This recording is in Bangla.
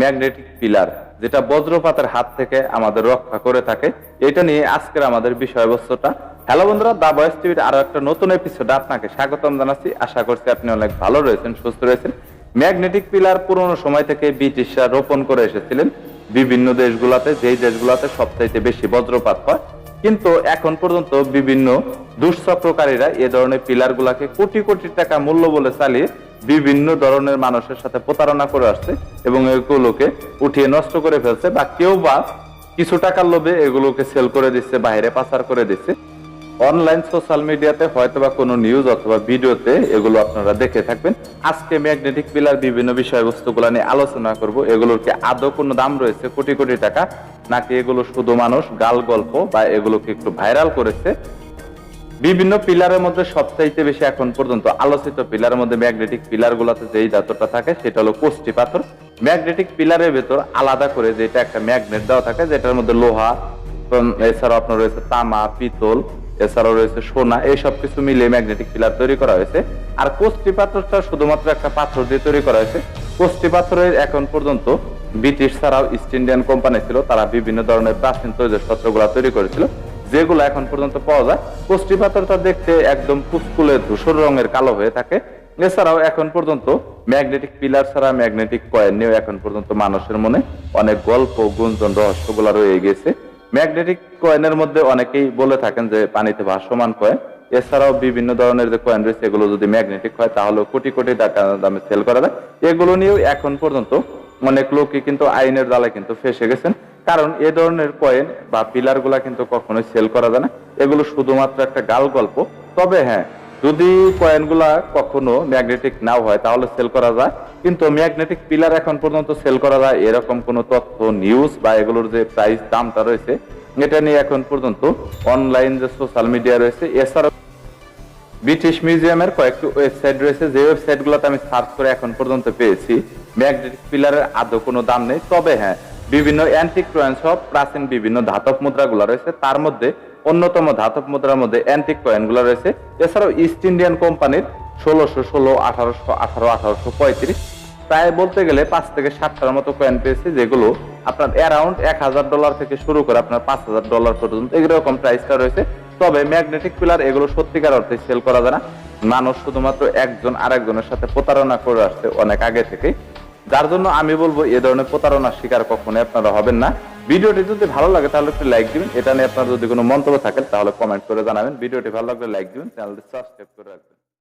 ম্যাগনেটিক পিলার, যেটা বজ্রপাতের হাত থেকে আমাদের রক্ষা করে থাকে। এটা নিয়ে আজকের আমাদের বিষয়বস্তুটা। হ্যালো বন্ধুরা দা বয়স টিভির আরও একটা নতুন এপিসোডে আপনাকে স্বাগতম জানাচ্ছি। আশা করছি আপনি অনেক ভালো রয়েছেন, সুস্থ রয়েছেন। ম্যাগনেটিক পিলার পুরনো সময় থেকে ব্রিটিশরা রোপণ করে এসেছিলেন। বিভিন্ন দেশগুলোতে, যেই দেশগুলোতে সবচাইতে বেশি বজ্রপাত হয়। কিন্তু এখন পর্যন্ত বিভিন্ন দুষ্চক্রকারীরা এ ধরনের পিলার গুলাকে কোটি কোটি টাকা মূল্য বলে চালিয়ে বিভিন্ন ধরনের মানুষের সাথে প্রতারণা করে আসছে এবং এগুলোকে উঠিয়ে নষ্ট করে ফেলছে বা কেউ বা কিছু টাকার লোভে এগুলোকে সেল করে দিচ্ছে, বাইরে পাচার করে দিচ্ছে। অনলাইন সোশ্যাল মিডিয়াতে হয়তো বা কোনো নিউজ অথবা ভিডিওতে এগুলো আপনারা দেখে থাকবেন। আজকে ম্যাগনেটিক পিলার বিভিন্ন বিষয়বস্তুগুলো নিয়ে আলোচনা করব। এগুলোর কি আদৌ কোনো দাম রয়েছে? কোটি কোটি টাকা? নাকি এগুলো শুধু মানুষ গাল গল্প বা এগুলোকে একটু ভাইরাল করেছে? বিভিন্ন পিলারের মধ্যে সবচাইতে বেশি এখন পর্যন্ত আলোচিত পিলারের মধ্যে ম্যাগনেটিক পিলার গুলাতে যেই ধাতুটা থাকে, সেটা হলো কোষ্টি পাথর। ম্যাগনেটিক পিলারের ভেতর আলাদা করে যেটা একটা ম্যাগনেট দেওয়া থাকে, যেটার মধ্যে লোহা এছাড়াও আপনার রয়েছে তামা, পিতল, এছাড়াও রয়েছে সোনা, এইসব কিছু মিলিয়ে ম্যাগনেটিক পিলার তৈরি করা হয়েছে। আর কোষ্টি পাথরটা শুধুমাত্র একটা পাথর দিয়ে তৈরি করা হয়েছে। কোষ্টি পাথরের এখন পর্যন্ত ব্রিটিশ ছাড়াও ইস্ট ইন্ডিয়ান কোম্পানি ছিল, তারা বিভিন্ন ধরনের প্রাচীন তৈজসপত্রগুলো তৈরি করেছিল। যেগুলো এখন পর্যন্ত পাওয়া যায়। কোষ্টি পাথরটা দেখতে একদম ফুসকুলে ধূসর রঙের কালো হয়ে থাকে। এছাড়াও এখন পর্যন্ত ম্যাগনেটিক পিলার ছাড়া ম্যাগনেটিক কয়েন নিয়েও এখন পর্যন্ত মানুষের মনে অনেক গল্প, গুঞ্জন, রহস্যগুলো রয়ে গেছে। ম্যাগনেটিক কয়েনের মধ্যে অনেকেই বলে থাকেন যে পানিতে ভাসমান কয়েন। এছাড়াও বিভিন্ন ধরনের যে কয়েন রয়েছে, এগুলো যদি ম্যাগনেটিক হয় তাহলে কোটি কোটি টাকা দামে সেল করা যায়। এগুলো নিয়েও এখন পর্যন্ত অনেক লোকই কিন্তু আইনের জালে কিন্তু ফেসে গেছেন। কারণ এ ধরনের কয়েন বা পিলারগুলা কিন্তু কখনোই সেল করা যায় না। এগুলো শুধুমাত্র একটা গাল গল্প। তবে হ্যাঁ যদি কয়েনগুলা কখনো ম্যাগনেটিক নাও হয়, তাহলে সেল করা যায়। কিন্তু ম্যাগনেটিক পিলার এখন পর্যন্ত সেল করা যায়, এরকম কোনো তথ্য নিউজ বা এগুলোর যে প্রাইস দামটা রয়েছে, এটা নিয়ে এখন পর্যন্ত অনলাইন যে সোশ্যাল মিডিয়া রয়েছে, এছাড়াও ব্রিটিশ মিউজিয়ামের কয়েকটি ওয়েবসাইট রয়েছে। যে ওয়েবসাইট গুলোতে আমি সার্চ করে এখন পর্যন্ত পেয়েছি ম্যাগনেটিক পিলারের আদৌ কোনো দাম নেই। তবে হ্যাঁ বিভিন্ন অ্যান্টিক কয়েন সব প্রাচীন বিভিন্ন ধাতব মুদ্রাগুলো রয়েছে। তার মধ্যে অন্যতম ধাতব মুদ্রার মধ্যে অ্যান্টিক কয়েনগুলো রয়েছে। এছাড়াও ইস্ট ইন্ডিয়ান কোম্পানির ষোলোশো ষোলো, আঠারোশো আঠারো, আঠারোশো পঁয়ত্রিশ। প্রায় বলতে গেলে পাঁচ থেকে সাতটার মতো কয়েন পেয়েছি, যেগুলো আপনার অ্যারাউন্ড এক হাজার ডলার থেকে শুরু করে আপনার পাঁচ হাজার ডলার পর্যন্ত এরকম প্রাইসটা রয়েছে। তবে ম্যাগনেটিক পিলার এগুলো সত্যিকার অর্থে সেল করা যায় না। মানুষ শুধুমাত্র একজন আরেকজনের সাথে প্রতারণা করে আসছে অনেক আগে থেকেই। যার জন্য আমি বলব এ ধরনের প্রতারণার শিকার কখনোই আপনারা হবেন না। ভিডিওটি যদি ভালো লাগে তাহলে একটু লাইক দিবেন। এটা নিয়ে আপনার যদি কোনো মন্তব্য থাকে তাহলে কমেন্ট করে জানাবেন। ভিডিওটি ভালো লাগলে লাইক দিবেন চ্যানেলটি সাবস্ক্রাইব করে রাখবেন।